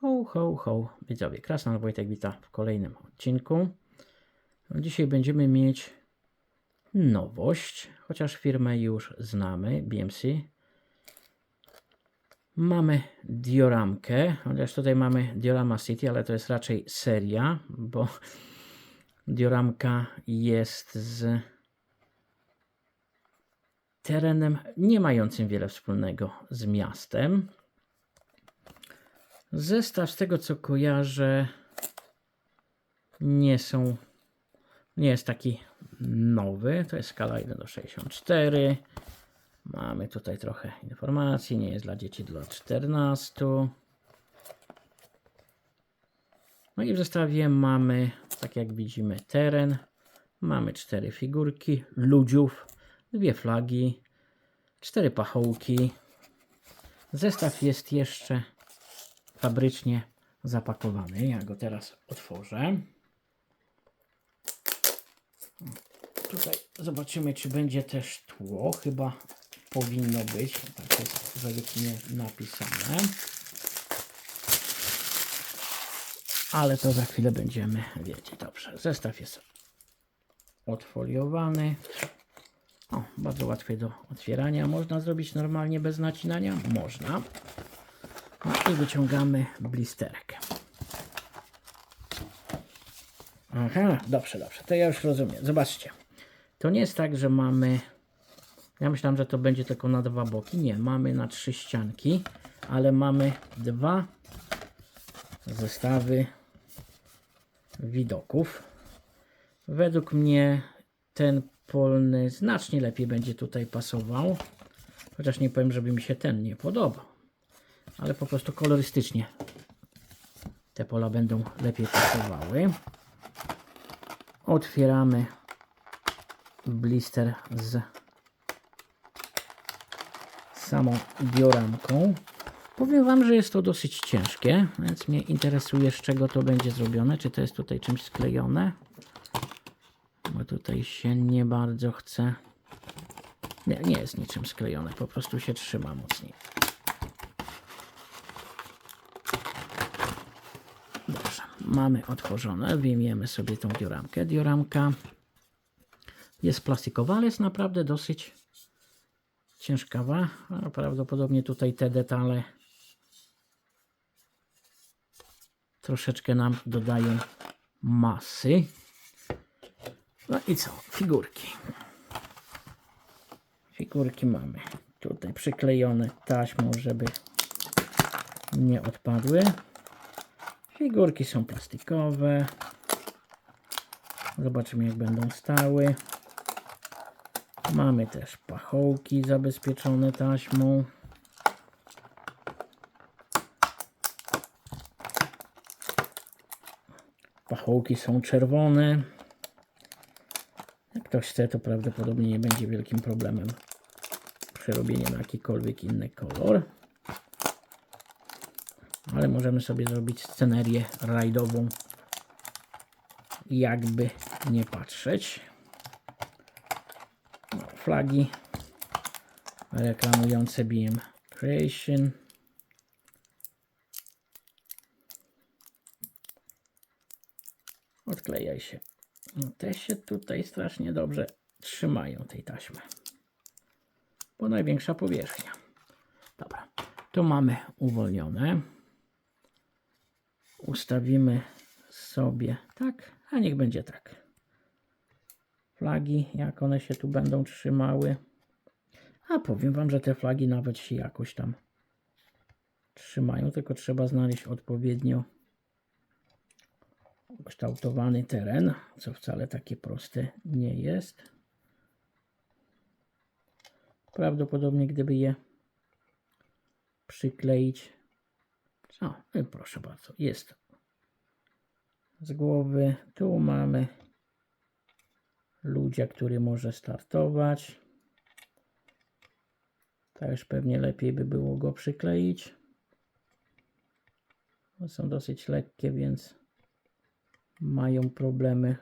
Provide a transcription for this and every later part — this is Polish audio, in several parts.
Ho, ho, ho, widzowie. Krasnal Wojtek wita w kolejnym odcinku. Dzisiaj będziemy mieć nowość, chociaż firmę już znamy, BMC. Mamy dioramkę, chociaż tutaj mamy Diorama City, ale to jest raczej seria, bo dioramka jest z terenem nie mającym wiele wspólnego z miastem. Zestaw z tego co kojarzę nie są nie jest taki nowy, to jest skala 1 do 64. Mamy tutaj trochę informacji, nie jest dla dzieci do lat 14. No i w zestawie mamy, tak jak widzimy, teren. Mamy cztery figurki ludziów, dwie flagi, cztery pachołki. Zestaw jest jeszcze fabrycznie zapakowany. Ja go teraz otworzę. Tutaj zobaczymy, czy będzie też tło. Chyba powinno być. Tak jest zawieknie napisane. Ale to za chwilę będziemy wiedzieć. Dobrze, zestaw jest odfoliowany. O, bardzo łatwy do otwierania. Można zrobić normalnie bez nacinania? Można. I wyciągamy blisterek. Aha, dobrze, dobrze. To ja już rozumiem. Zobaczcie. To nie jest tak, że mamy. Ja myślałem, że to będzie tylko na dwa boki. Nie, mamy na trzy ścianki, ale mamy dwa zestawy widoków. Według mnie ten polny znacznie lepiej będzie tutaj pasował. Chociaż nie powiem, żeby mi się ten nie podobał. Ale po prostu kolorystycznie te pola będą lepiej pasowały. Otwieramy blister z samą dioramką. Powiem Wam, że jest to dosyć ciężkie, więc mnie interesuje z czego to będzie zrobione. Czy to jest tutaj czymś sklejone? Bo tutaj się nie bardzo chce. Nie, nie jest niczym sklejone, po prostu się trzyma mocniej. Dobrze, mamy otworzone. Wyjmiemy sobie tą dioramkę. Dioramka jest plastikowa, ale jest naprawdę dosyć ciężkawa. A prawdopodobnie tutaj te detale troszeczkę nam dodają masy. No i co? Figurki. Figurki mamy tutaj przyklejone taśmą, żeby nie odpadły. Figurki są plastikowe. Zobaczymy jak będą stały. Mamy też pachołki zabezpieczone taśmą. Pachołki są czerwone. Jak ktoś chce, to prawdopodobnie nie będzie wielkim problemem przerobienie na jakikolwiek inny kolor. Ale możemy sobie zrobić scenerię rajdową, jakby nie patrzeć. No, flagi reklamujące BM Creation. Odklejaj się. No, te się tutaj strasznie dobrze trzymają tej taśmy. Bo największa powierzchnia. Dobra, to mamy uwolnione. Ustawimy sobie tak, a niech będzie tak. Flagi, jak one się tu będą trzymały. A powiem Wam, że te flagi nawet się jakoś tam trzymają, tylko trzeba znaleźć odpowiednio ukształtowany teren, co wcale takie proste nie jest. Prawdopodobnie gdyby je przykleić. O, i proszę bardzo, jest z głowy. Tu mamy ludzia, który może startować. Też pewnie lepiej by było go przykleić. Są dosyć lekkie, więc mają problemy.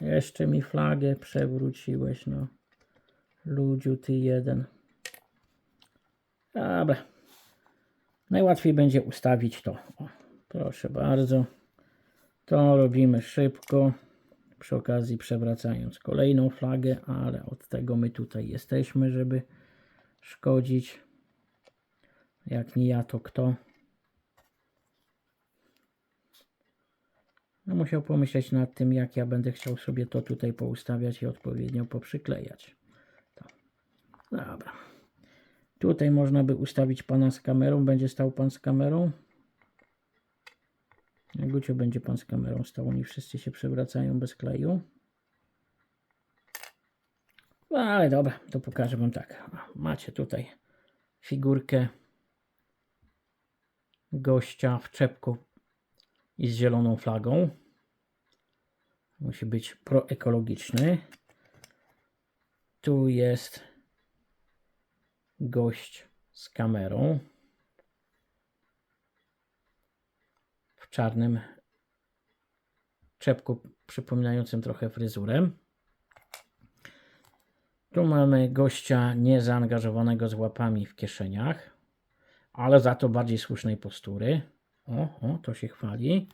Jeszcze mi flagę przewróciłeś, no. Ludziu, ty jeden. Dobra. Najłatwiej będzie ustawić to. O, proszę bardzo. To robimy szybko. Przy okazji przewracając kolejną flagę, ale od tego my tutaj jesteśmy, żeby szkodzić. Jak nie ja, to kto? No musiał pomyśleć nad tym, jak ja będę chciał sobie to tutaj poustawiać i odpowiednio poprzyklejać. To. Dobra. Tutaj można by ustawić pana z kamerą. Będzie stał pan z kamerą. Gucio będzie pan z kamerą stał, oni wszyscy się przewracają bez kleju. No, ale dobra, to pokażę wam tak. Macie tutaj figurkę gościa w czepku i z zieloną flagą. Musi być proekologiczny. Tu jest gość z kamerą czarnym czepku przypominającym trochę fryzurę. Tu mamy gościa niezaangażowanego z łapami w kieszeniach, ale za to bardziej słusznej postury. O, o, to się chwali.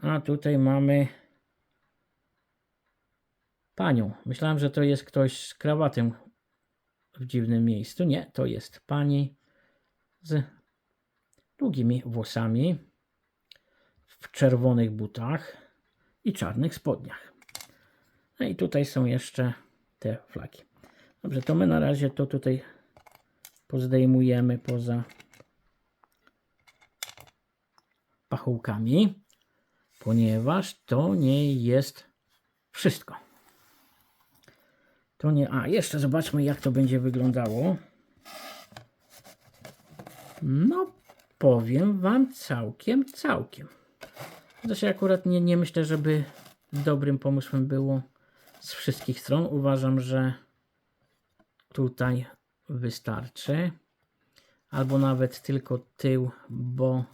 A tutaj mamy panią. Myślałem, że to jest ktoś z krawatem w dziwnym miejscu. Nie, to jest pani z długimi włosami, w czerwonych butach i czarnych spodniach. No i tutaj są jeszcze te flaki. Dobrze, to my na razie to tutaj pozdejmujemy poza pachołkami, ponieważ to nie jest wszystko. To nie. A, jeszcze zobaczmy, jak to będzie wyglądało. No, powiem Wam całkiem, całkiem. Zresztą akurat nie, nie myślę, żeby dobrym pomysłem było z wszystkich stron. Uważam, że tutaj wystarczy. Albo nawet tylko tył, bo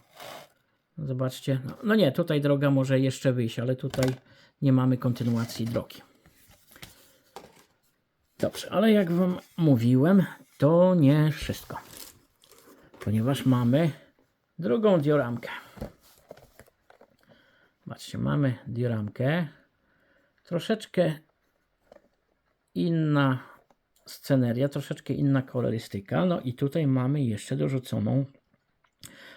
zobaczcie. No, no nie, tutaj droga może jeszcze wyjść, ale tutaj nie mamy kontynuacji drogi. Dobrze, ale jak Wam mówiłem, to nie wszystko. Ponieważ mamy drugą dioramkę. Zobaczcie, mamy dioramkę. Troszeczkę inna sceneria, troszeczkę inna kolorystyka. No i tutaj mamy jeszcze dorzuconą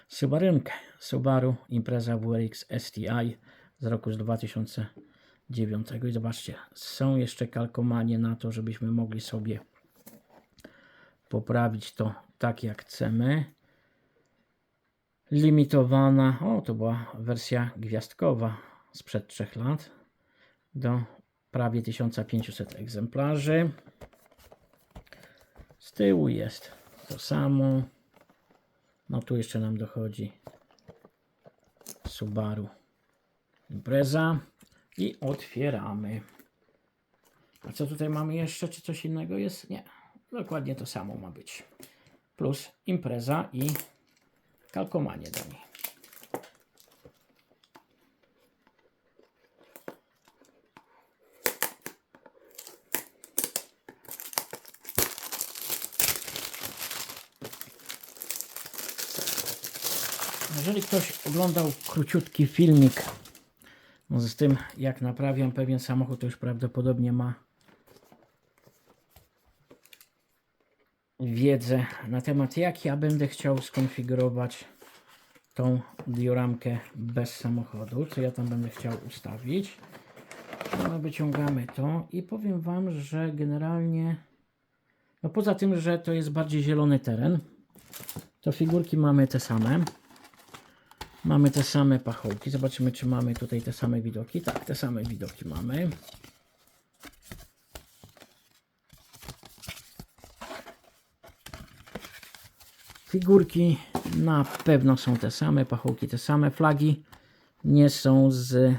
Subarynkę. Subaru Impreza WRX STI z roku z 2009. I zobaczcie, są jeszcze kalkomanie na to, żebyśmy mogli sobie poprawić to tak jak chcemy. Limitowana, o to była wersja gwiazdkowa sprzed 3 lat do prawie 1500 egzemplarzy. Z tyłu jest to samo. No tu jeszcze nam dochodzi Subaru Impreza i otwieramy. A co tutaj mamy jeszcze? Czy coś innego jest? Nie. Dokładnie to samo ma być. Plus impreza i kalkomanie do niej. Jeżeli ktoś oglądał króciutki filmik no z tym, jak naprawiam pewien samochód, to już prawdopodobnie ma wiedzę na temat, jak ja będę chciał skonfigurować tą dioramkę bez samochodu, co ja tam będę chciał ustawić. No, wyciągamy to i powiem Wam, że generalnie, no poza tym, że to jest bardziej zielony teren, to figurki mamy te same. Mamy te same pachołki. Zobaczymy, czy mamy tutaj te same widoki. Tak, te same widoki mamy. Figurki na pewno są te same, pachołki te same, flagi nie są z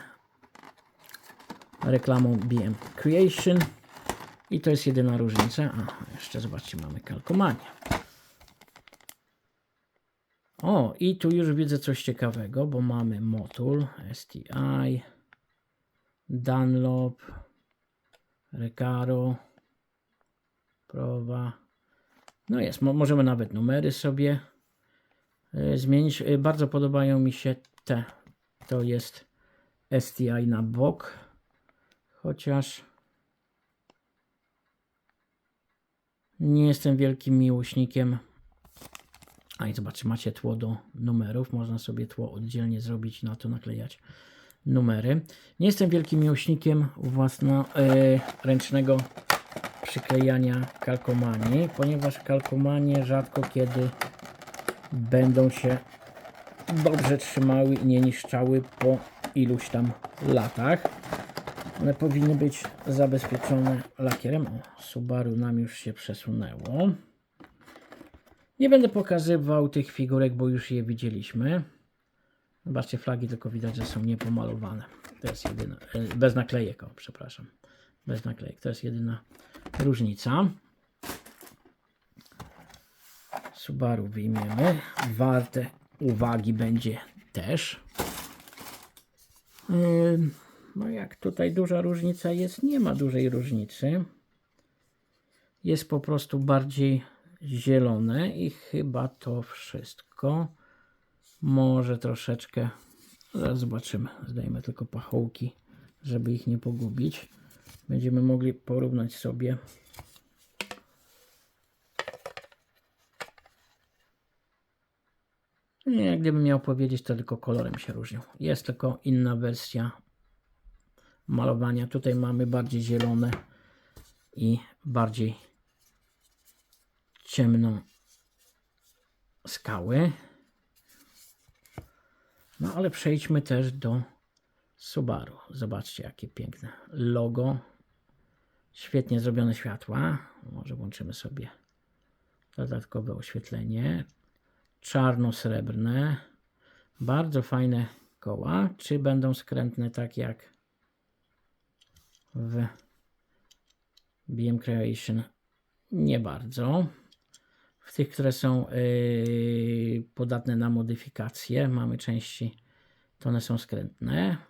reklamą BM Creation i to jest jedyna różnica. A, jeszcze zobaczcie, mamy kalkomanię. O, i tu już widzę coś ciekawego, bo mamy motul STI, Dunlop, Recaro, Prowa. No jest, mo możemy nawet numery sobie e, zmienić. E, Bardzo podobają mi się te. To jest STI na bok. Chociaż nie jestem wielkim miłośnikiem. A i zobaczcie, macie tło do numerów. Można sobie tło oddzielnie zrobić, na to naklejać numery. Nie jestem wielkim miłośnikiem własno e, ręcznego przyklejania kalkomanii, ponieważ kalkomanie rzadko kiedy będą się dobrze trzymały i nie niszczały po iluś tam latach. One powinny być zabezpieczone lakierem. O, Subaru nam już się przesunęło. Nie będę pokazywał tych figurek, bo już je widzieliśmy. Zobaczcie, flagi tylko widać, że są niepomalowane. To jest jedyna, e, bez naklejek, o, przepraszam. Bez naklejek, to jest jedyna różnica. Subaru wyjmiemy. Warte uwagi będzie też. No jak tutaj duża różnica jest? Nie ma dużej różnicy. Jest po prostu bardziej zielone i chyba to wszystko. Może troszeczkę. Zaraz zobaczymy. Zdajemy tylko pachołki, żeby ich nie pogubić. Będziemy mogli porównać sobie. Nie, gdybym miał powiedzieć, to tylko kolorem się różnią. Jest tylko inna wersja malowania. Tutaj mamy bardziej zielone i bardziej ciemną skały. No ale przejdźmy też do Subaru. Zobaczcie, jakie piękne logo. Świetnie zrobione światła. Może włączymy sobie dodatkowe oświetlenie. Czarno-srebrne. Bardzo fajne koła. Czy będą skrętne tak jak w BM Creation? Nie bardzo. W tych, które są yy, podatne na modyfikacje, mamy części, to one są skrętne.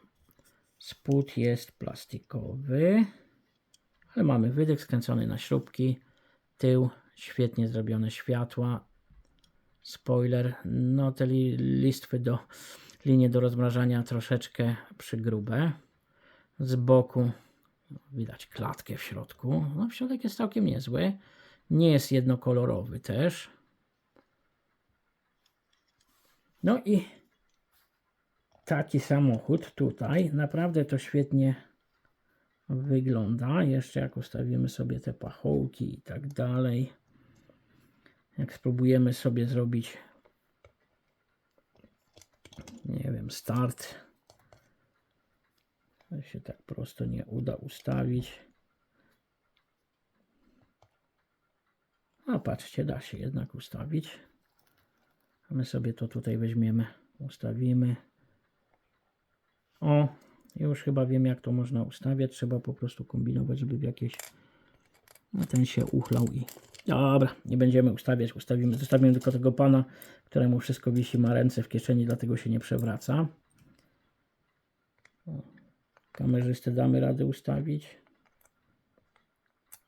Spód jest plastikowy, ale mamy wydech skręcony na śrubki. Tył, świetnie zrobione światła. Spoiler, no te li, listwy do linie do rozmrażania troszeczkę przygrube. Z boku widać klatkę w środku. No środek jest całkiem niezły. Nie jest jednokolorowy też. No i taki samochód tutaj. Naprawdę to świetnie wygląda. Jeszcze jak ustawimy sobie te pachołki i tak dalej. Jak spróbujemy sobie zrobić nie wiem, start. To się tak prosto nie uda ustawić. A patrzcie, da się jednak ustawić. My sobie to tutaj weźmiemy, ustawimy. O, już chyba wiem jak to można ustawiać. Trzeba po prostu kombinować, żeby w jakieś... No ten się uchlał i... Dobra, nie będziemy ustawiać, ustawimy. Zostawimy tylko tego pana, któremu wszystko wisi, ma ręce w kieszeni, dlatego się nie przewraca. O, kamerzystę damy radę ustawić?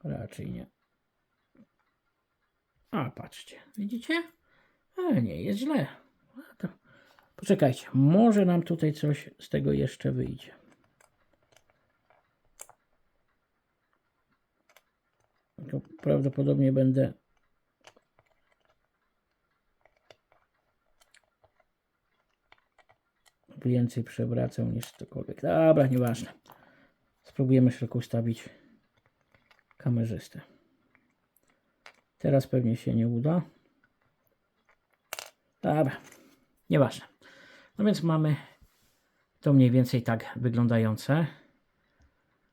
Raczej nie. A, patrzcie, widzicie? A, nie jest źle. A. Poczekajcie, może nam tutaj coś z tego jeszcze wyjdzie. To prawdopodobnie będę więcej przewracał niż cokolwiek. Dobra, nieważne. Spróbujemy szybko ustawić kamerzystę. Teraz pewnie się nie uda. Dobra, nieważne. No więc mamy to mniej więcej tak wyglądające.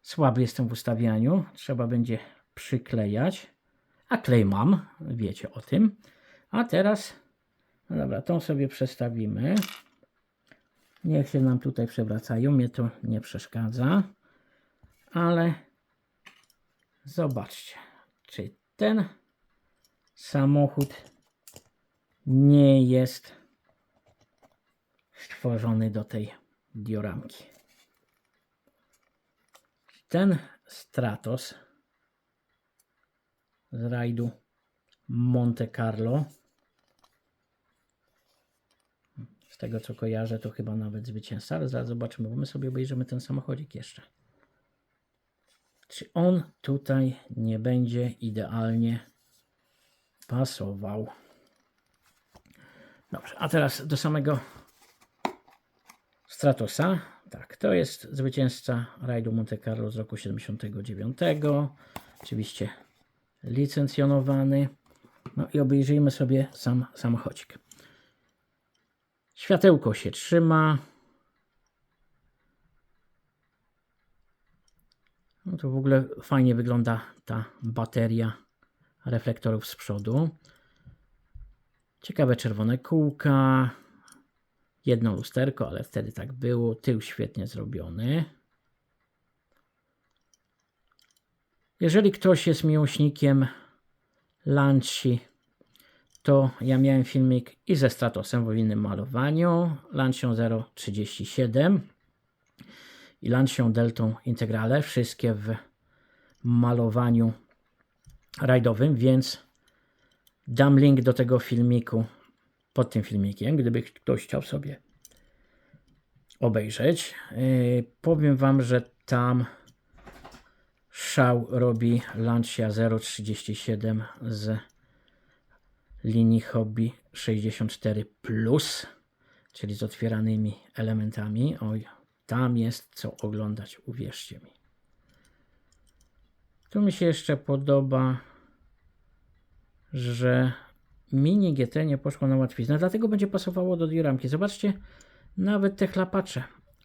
Słaby jestem w ustawianiu. Trzeba będzie przyklejać. A klej mam, wiecie o tym. A teraz, no dobra, tą sobie przestawimy. Niech się nam tutaj przewracają, mnie to nie przeszkadza. Ale zobaczcie, czy ten samochód nie jest stworzony do tej dioramki. Ten Stratos z rajdu Monte Carlo Z tego co kojarzę, to chyba nawet zwycięzca, ale zaraz zobaczymy, bo my sobie obejrzymy ten samochodzik jeszcze. Czy on tutaj nie będzie idealnie pasował? Dobrze, a teraz do samego Stratosa. Tak, to jest zwycięzca rajdu Monte Carlo z roku 79. Oczywiście licencjonowany. No i obejrzyjmy sobie sam samochodzik. Światełko się trzyma. No to w ogóle fajnie wygląda ta bateria reflektorów z przodu. Ciekawe czerwone kółka. Jedno lusterko, ale wtedy tak było. Tył świetnie zrobiony. Jeżeli ktoś jest miłośnikiem Lanci, to ja miałem filmik i ze Stratosem w innym malowaniu. Lancią 037 i Lancią Deltą Integrale. Wszystkie w malowaniu rajdowym, więc dam link do tego filmiku pod tym filmikiem, gdyby ktoś chciał sobie obejrzeć. Yy, powiem Wam, że tam szał robi Lancia 037 z linii Hobby 64 Plus, czyli z otwieranymi elementami. Oj, tam jest co oglądać, uwierzcie mi. Tu mi się jeszcze podoba, że mini GT nie poszło na łatwiznę, dlatego będzie pasowało do dioramki. Zobaczcie, nawet te chlapacze,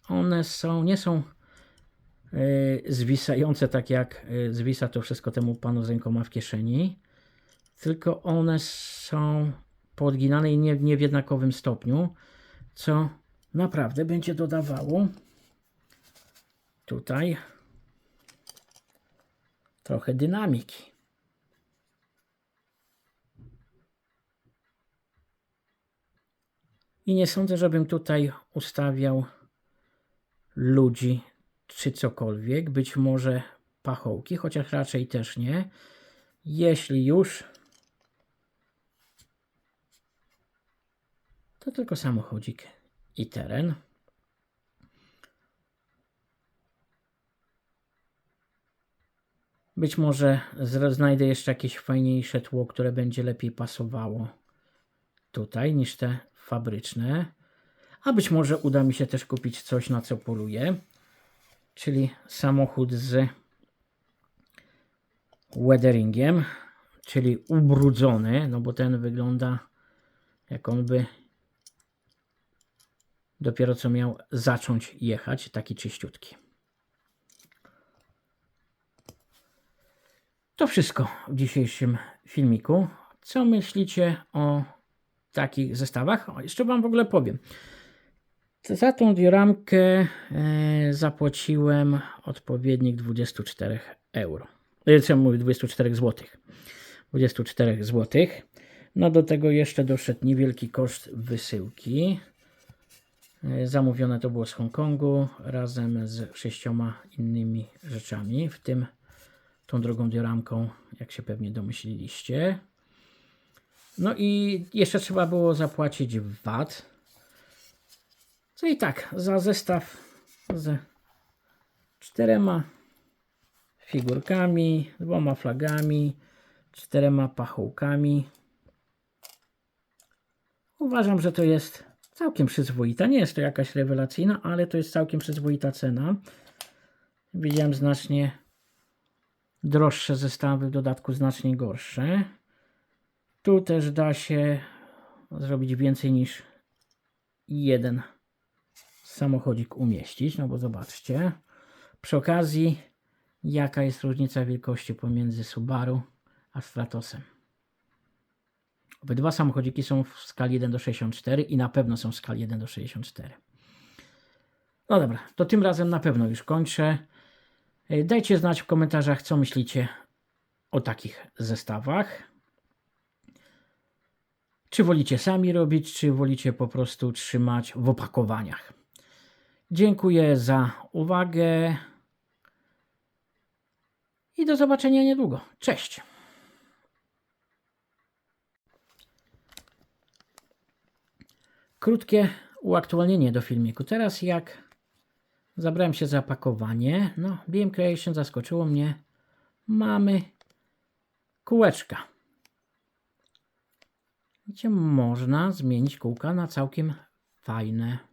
one są, nie są yy, zwisające tak jak yy, zwisa to wszystko temu panu z rękoma w kieszeni, tylko one są poodginane i nie, nie w jednakowym stopniu, co naprawdę będzie dodawało tutaj trochę dynamiki. I nie sądzę, żebym tutaj ustawiał ludzi czy cokolwiek. Być może pachołki, chociaż raczej też nie. Jeśli już, to tylko samochodzik i teren. Być może znajdę jeszcze jakieś fajniejsze tło, które będzie lepiej pasowało tutaj niż te fabryczne. A być może uda mi się też kupić coś, na co poluję. Czyli samochód z weatheringiem, czyli ubrudzony, no bo ten wygląda jak on by dopiero co miał zacząć jechać, taki czyściutki. To wszystko w dzisiejszym filmiku. Co myślicie o takich zestawach? O, jeszcze Wam w ogóle powiem. Za tą dioramkę e, zapłaciłem odpowiednik 24 euro. E, Co mówię, 24 zł. 24 zł. No do tego jeszcze doszedł niewielki koszt wysyłki. E, Zamówione to było z Hongkongu razem z sześcioma innymi rzeczami, w tym tą drugą dioramką, jak się pewnie domyśliliście. No i jeszcze trzeba było zapłacić VAT. Co i tak, za zestaw z czterema figurkami, dwoma flagami, czterema pachołkami. Uważam, że to jest całkiem przyzwoita. Nie jest to jakaś rewelacyjna, ale to jest całkiem przyzwoita cena. Widziałem znacznie droższe zestawy, w dodatku znacznie gorsze. Tu też da się zrobić więcej niż jeden samochodzik umieścić, no bo zobaczcie. Przy okazji, jaka jest różnica wielkości pomiędzy Subaru a Stratosem. Obydwa samochodziki są w skali 1 do 64 i na pewno są w skali 1 do 64. No dobra, to tym razem na pewno już kończę. Dajcie znać w komentarzach, co myślicie o takich zestawach. Czy wolicie sami robić, czy wolicie po prostu trzymać w opakowaniach. Dziękuję za uwagę i do zobaczenia niedługo. Cześć! Krótkie uaktualnienie do filmiku. Teraz jak zabrałem się za pakowanie, no BM Creation zaskoczyło mnie. Mamy kółeczka. Widzicie, można zmienić kółka na całkiem fajne.